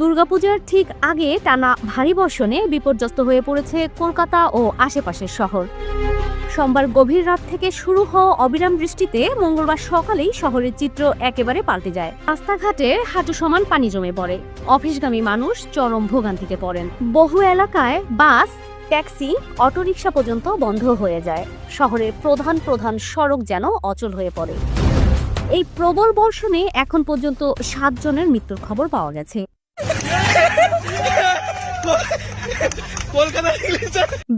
দুর্গাপূজার ঠিক আগে টানা ভারী বর্ষণে বিপর্যস্ত হয়ে পড়েছে কলকাতা ও আশেপাশের শহর। সোমবার গভীর রাত থেকে শুরু হওয়া অবিরাম বৃষ্টিতে মঙ্গলবার সকালেই শহরের চিত্র একেবারে পাল্টে যায়। রাস্তাঘাটে হাঁটু সমান পানি জমে পড়ে। অফিসগামী মানুষ চরম ভোগান্তিতে পড়েন। বহু এলাকায় বাস, ট্যাক্সি, অটোরিকশা পর্যন্ত বন্ধ হয়ে যায়। শহরের প্রধান প্রধান সড়ক যেন অচল হয়ে পড়ে। এই প্রবল বর্ষণে এখন পর্যন্ত সাতজনের মৃত্যুর খবর পাওয়া গেছে কলকাতা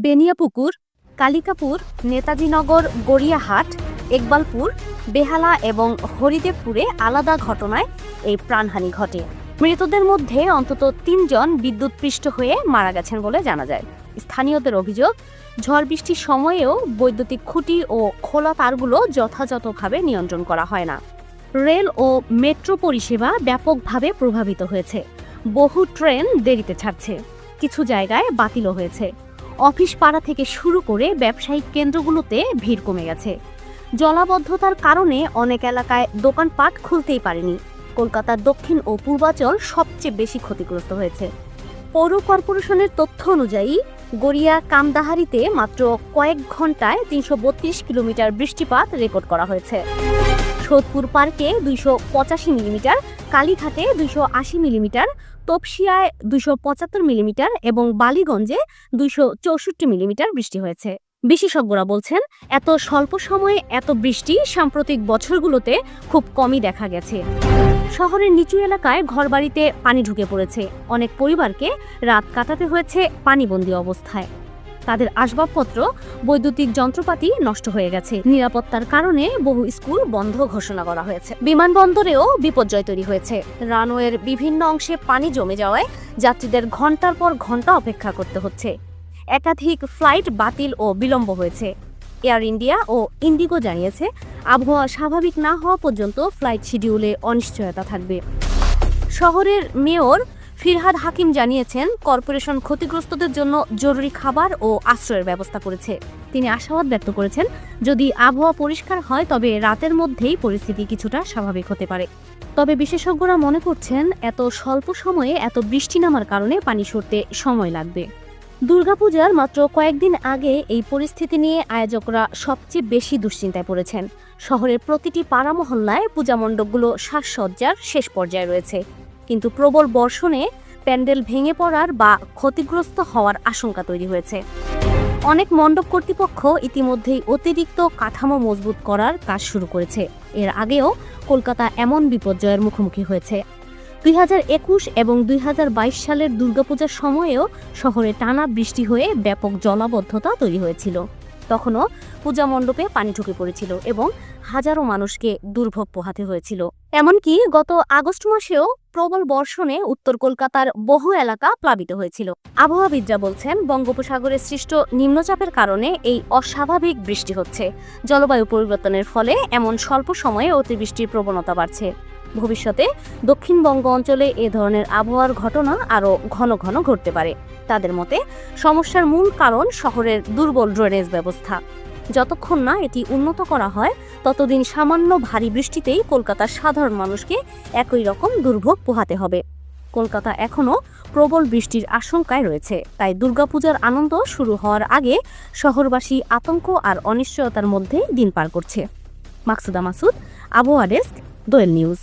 বেনিয়াপুকুর, কালিকাপুর, নেতাজিনগর, গড়িয়াহাট, একবালপুর, বেহালা এবং হরিদেবপুরে আলাদা ঘটনায় এই প্রাণহানি ঘটে। মৃতদের মধ্যে অন্তত তিনজন বিদ্যুৎপৃষ্ট হয়ে মারা গেছেন বলে জানা যায়। স্থানীয়দের অভিযোগ, ঝড় বৃষ্টির সময়েও বৈদ্যুতিক খুঁটি ও খোলা তারগুলো যথাযথভাবে নিয়ন্ত্রণ করা হয় না। রেল ও মেট্রো পরিষেবা ব্যাপকভাবে প্রভাবিত হয়েছে। বহু ট্রেন দেরিতে ছাড়ছে। কিছু জায়গায় বাতিলও হয়েছে। অফিস পাড়া থেকে শুরু করে ব্যবসায়িক কেন্দ্রগুলোতে ভিড় কমে গেছে। জলাবদ্ধতার কারণে অনেক এলাকায় দোকানপাট খুলতেই পারেনি। কলকাতার দক্ষিণ ও পূর্বাঞ্চল সবচেয়ে বেশি ক্ষতিগ্রস্ত হয়েছে। পৌর কর্পোরেশনের তথ্য অনুযায়ী, গড়িয়া কামদাহারিতে মাত্র কয়েক ঘন্টায় তিনশো বত্রিশ কিলোমিটার বৃষ্টিপাত রেকর্ড করা হয়েছে। সোদপুর পার্কে দুইশো পঁচাশি মিলিমিটার, কালীঘাটে দুইশো আশি মিলিমিটার, তপসিয়ায় দুইশো পঁচাত্তর মিলিমিটার এবং বালিগঞ্জে দুইশো চৌষট্টি মিলিমিটার বৃষ্টি হয়েছে। বিশেষজ্ঞরা বলছেন, এত স্বল্প সময়ে এত বৃষ্টি সাম্প্রতিক বছরগুলোতে খুব কমই দেখা গেছে। শহরের নিচু এলাকায় ঘরবাড়িতে পানি ঢুকে পড়েছে। অনেক পরিবারকে রাত কাটাতে হয়েছে পানিবন্দী অবস্থায়। তাদের আসবাবপত্র, বৈদ্যুতিক যন্ত্রপাতি নষ্ট হয়ে গেছে। নিরাপত্তার কারণে বহু স্কুল বন্ধ ঘোষণা করা হয়েছে। বিমানবন্দরেও বিপর্যয় তৈরি হয়েছে। রানওয়ের বিভিন্ন অংশে পানি জমে যাওয়ায় যাত্রীদের ঘণ্টার পর ঘণ্টা অপেক্ষা করতে হচ্ছে। একাধিক ফ্লাইট বাতিল ও বিলম্ব হয়েছে। এয়ার ইন্ডিয়া ও ইন্ডিগো জানিয়েছে, আবহাওয়া স্বাভাবিক না হওয়া পর্যন্ত ফ্লাইট শিডিউলে অনিশ্চয়তা থাকবে। শহরের মেয়র ফিরহাদ হাকিম জানিয়েছেন, কর্পোরেশন ক্ষতিগ্রস্তদের জন্য জরুরি খাবার ও আশ্রয়ের ব্যবস্থা করেছে। তিনি আশাবাদ ব্যক্ত করেছেন, যদি আবহাওয়া পরিষ্কার হয়, তবে রাতের মধ্যেই পরিস্থিতি কিছুটা স্বাভাবিক হতে পারে। তবে বিশেষজ্ঞরা মনে করছেন, এত স্বল্প সময়ে এত বৃষ্টি নামার কারণে পানি সরতে সময় লাগবে। দুর্গাপূজার মাত্র কয়েকদিন আগে এই পরিস্থিতি নিয়ে আয়োজকরা সবচেয়ে বেশি দুশ্চিন্তায় পড়েছেন। শহরের প্রতিটি পাড়া মহল্লায় পূজা মণ্ডপগুলো সাজসজ্জার শেষ পর্যায়ে রয়েছে। কিন্তু প্রবল বর্ষণে প্যান্ডেল ভেঙে পড়ার বা ক্ষতিগ্রস্ত হওয়ার আশঙ্কা তৈরি হয়েছে। অনেক মণ্ডপ কর্তৃপক্ষ ইতিমধ্যেই অতিরিক্ত কাঠামো মজবুত করার কাজ শুরু করেছে। এর আগেও কলকাতা এমন বিপর্যয়ের মুখোমুখি হয়েছে। দুই একুশ এবং দুই হাজার বাইশ সালের দুর্গাপূজার সময়েও শহরে টানা বৃষ্টি হয়ে ব্যাপক জলাবদ্ধতা তৈরি হয়েছিল। তখনও পূজা মণ্ডপে পানি ঢুকে পড়েছিল এবং হাজারো মানুষকে দুর্ভোগ পোহাতে হয়েছিল। এমনকি গত আগস্ট মাসেও প্রবল বর্ষণে উত্তর কলকাতার বহু এলাকা প্লাবিত হয়েছিল। আবহাওয়াবিদরা বলছেন, বঙ্গোপসাগরে সৃষ্ট নিম্নচাপের কারণে এই অস্বাভাবিক বৃষ্টি হচ্ছে। জলবায়ু পরিবর্তনের ফলে এমন স্বল্প সময়ে অতিবৃষ্টির প্রবণতা বাড়ছে। ভবিষ্যতে দক্ষিণবঙ্গ অঞ্চলে এ ধরনের আবহাওয়ার ঘটনা আরও ঘন ঘন ঘটতে পারে। তাদের মতে, সমস্যার মূল কারণ শহরের দুর্বল ড্রেনেজ ব্যবস্থা। যতক্ষণ না এটি উন্নত করা হয়, ততদিন সামান্য ভারী বৃষ্টিতেই কলকাতার সাধারণ মানুষকে একই রকম দুর্ভোগ পোহাতে হবে। কলকাতা এখনও প্রবল বৃষ্টির আশঙ্কায় রয়েছে, তাই দুর্গাপূজার আনন্দ শুরু হওয়ার আগে শহরবাসী আতঙ্ক আর অনিশ্চয়তার মধ্যে দিন পার করছে। মাকসুদা মাসুদ, আবহাওয়া ডেস্ক, দোয়েল নিউজ।